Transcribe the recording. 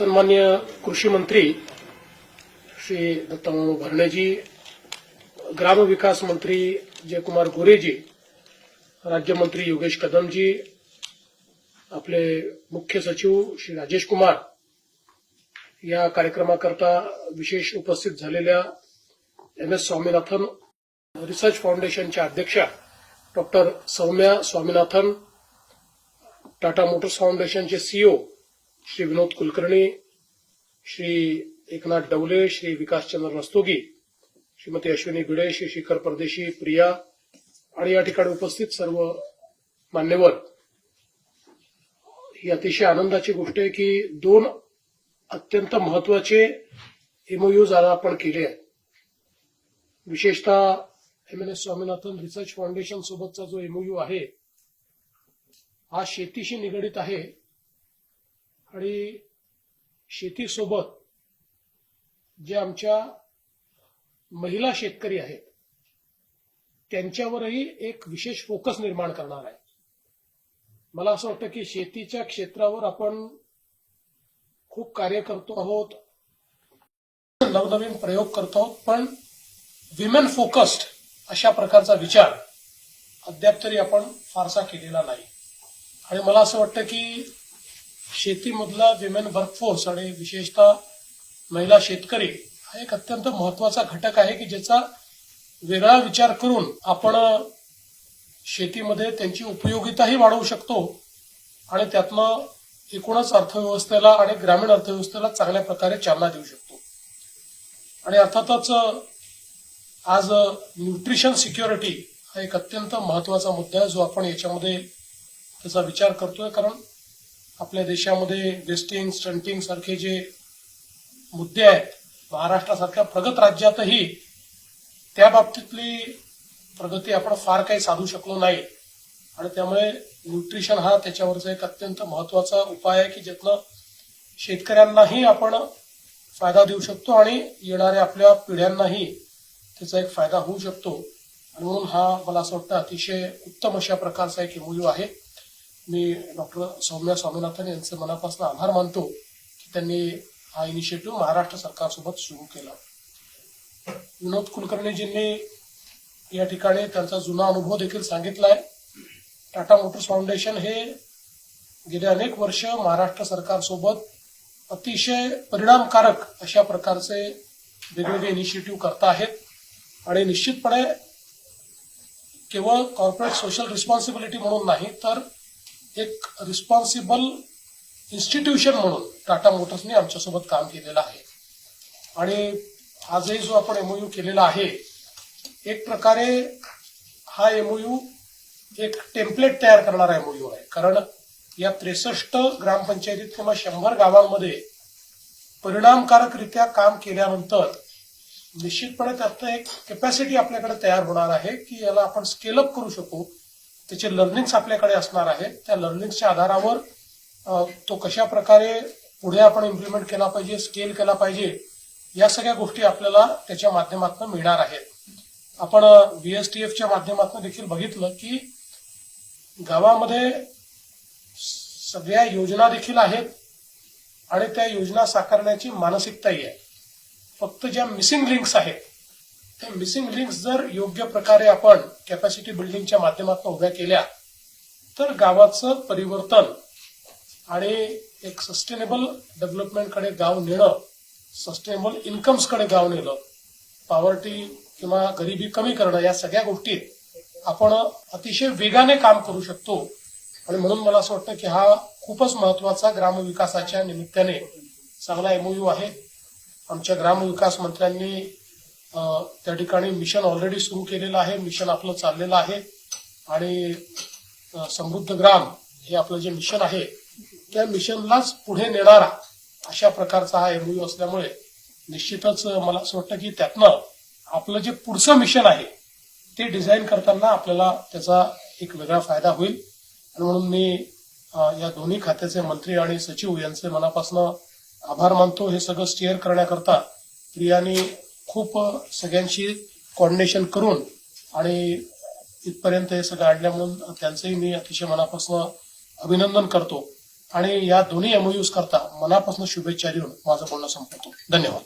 सन्मान्य कृषी मंत्री श्री दत्ताभाऊ भरणेजी ग्रामविकास मंत्री जयकुमार गोरेजी राज्यमंत्री योगेश कदमजी आपले मुख्य सचिव श्री राजेश कुमार या कार्यक्रमाकरता विशेष उपस्थित झालेल्या एम एस स्वामीनाथन रिसर्च फाउंडेशनच्या अध्यक्षा डॉक्टर सौम्या स्वामीनाथन टाटा मोटर्स फाउंडेशनचे सीईओ श्री विनोद कुलकर्णी श्री एकनाथ डवले श्री विकासचंद्र रस्तोगी श्रीमती अश्विनी भिडे श्री शिखर परदेशी प्रिया आणि या ठिकाणी उपस्थित सर्व मान्यवर. ही अतिशय आनंदाची गोष्ट आहे की दोन अत्यंत महत्त्वाचे एमओयूज आज आपण केले आहेत. विशेषतः M N S Swaminathan research foundation सोबतचा जो एमओयू आहे हा शेतीशी निगडित आहे. आणि शेतीसोबत जे आमच्या महिला शेतकरी आहेत त्यांच्यावरही एक विशेष फोकस निर्माण करणार आहे. मला असं वाटतं की शेतीच्या क्षेत्रावर आपण खूप कार्य करतो आहोत नवनवीन प्रयोग करतो आहोत पण विमेन फोकस्ड अशा प्रकारचा विचार अद्याप तरी आपण फारसा केलेला नाही. आणि मला असं वाटतं की शेतीमधला विमेन वर्कफोर्स आणि विशेषतः महिला शेतकरी हा एक अत्यंत महत्त्वाचा घटक आहे की ज्याचा वेगळा विचार करून आपण शेतीमध्ये त्यांची उपयोगिताही वाढवू शकतो आणि त्यातनं एकूणच अर्थव्यवस्थेला आणि ग्रामीण अर्थव्यवस्थेला चांगल्या प्रकारे चालना देऊ शकतो. आणि अर्थातच आज न्यूट्रिशन सिक्युरिटी हा एक अत्यंत महत्त्वाचा मुद्दा आहे जो आपण याच्यामध्ये त्याचा विचार करतोय. कारण आपल्या देशामध्ये वेस्टिंग स्टंटिंग सारखे जे मुद्दे आहेत महाराष्ट्रासारख्या प्रगत राज्यातही त्या बाबतीतली प्रगती आपण फार काही साधू शकलो नाही. आणि त्यामुळे न्यूट्रिशन हा त्याच्यावरचा एक अत्यंत महत्त्वाचा उपाय आहे की ज्यातनं शेतकऱ्यांनाही आपण फायदा देऊ शकतो आणि येणाऱ्या आपल्या पिढ्यांनाही त्याचा एक फायदा होऊ शकतो. आणि म्हणून हा मला असं वाटतं अतिशय उत्तम अशा प्रकारचा एक एमओयू आहे. मी डॉक्टर सौम्या स्वामीनाथन यांचे मनापासून आभार मानतो की त्यांनी हा इनिशिएटिव्ह महाराष्ट्र सरकारसोबत सुरू केला. विनोद कुलकर्णीजींनी या ठिकाणी त्यांचा जुना अनुभव देखील सांगितलाय. टाटा मोटर्स फाउंडेशन हे गेले अनेक वर्ष महाराष्ट्र सरकारसोबत अतिशय परिणामकारक अशा प्रकारचे वेगवेगळे इनिशिएटिव्ह करत आहेत. आणि निश्चितपणे केवळ कॉर्पोरेट सोशल रिस्पॉन्सिबिलिटी म्हणून नाही तर एक रिस्पॉन्सिबल इन्स्टिट्यूशन म्हणून टाटा मोटर्सने आमच्यासोबत काम केलेलं आहे. आणि आजही जो आपण एमओयू केलेला आहे एक प्रकारे हा एमओयू एक टेम्पलेट तयार करणारा एमओयू आहे. कारण या त्रेसष्ट ग्रामपंचायतीत किंवा शंभर गावांमध्ये परिणामकारकरित्या काम केल्यानंतर निश्चितपणे त्यात एक कॅपॅसिटी आपल्याकडे तयार होणार आहे की याला आपण स्केलअप करू शकू. त्याचे लर्निंग्स आपल्याकडे असणार आहेत. त्या लर्निंग्सच्या आधारावर तो कशा प्रकारे पुढे आपण इम्प्लिमेंट केला पाहिजे स्केल केला पाहिजे या सगळ्या गोष्टी आपल्याला त्याच्या माध्यमातून मिळणार आहेत. आपण बीएसटीएफच्या माध्यमातून देखील बघितलं की गावामध्ये सगळ्या योजना देखील आहेत आणि त्या योजना साकारण्याची मानसिकताही आहे. फक्त ज्या मिसिंग लिंक्स आहेत त्या मिसिंग लिंक्स जर योग्य प्रकारे आपण कॅपॅसिटी बिल्डिंगच्या माध्यमातून उभ्या केल्या तर गावाचं परिवर्तन आणि एक सस्टेनेबल डेव्हलपमेंटकडे गाव नेणं सस्टेनेबल इन्कम्सकडे गाव नेलं पॉवर्टी किंवा गरिबी कमी करणं या सगळ्या गोष्टीत आपण अतिशय वेगाने काम करू शकतो. आणि म्हणून मला असं वाटतं की हा खूपच महत्त्वाचा ग्रामविकासाच्या निमित्ताने चांगला एमओयू आहे. आमच्या ग्रामविकास मंत्र्यांनी त्या ठिकाणी मिशन ऑलरेडी सुरू केलेलं आहे मिशन आपलं चाललेलं आहे. आणि समृद्ध ग्राम हे आपलं जे मिशन आहे त्या मिशनलाच पुढे नेणारा अशा प्रकारचा हा एमओयू असल्यामुळे निश्चितच मला असं वाटतं की त्यातनं आपलं जे पुढचं मिशन आहे ते डिझाईन करताना आपल्याला त्याचा एक वेगळा फायदा होईल. आणि म्हणून मी या दोन्ही खात्याचे मंत्री आणि सचिव यांचे मनापासून आभार मानतो. हे सगळं स्टेअर करण्याकरता प्रियानी खूप सगळ्यांशी कॉर्डिनेशन करून आणि इथपर्यंत हे सगळं आणल्या म्हणून त्यांचंही मी अतिशय मनापासून अभिनंदन करतो. आणि या दोन्ही एमओयूज करता मनापासून शुभेच्छा देऊन माझं बोलणं संपवतो. धन्यवाद.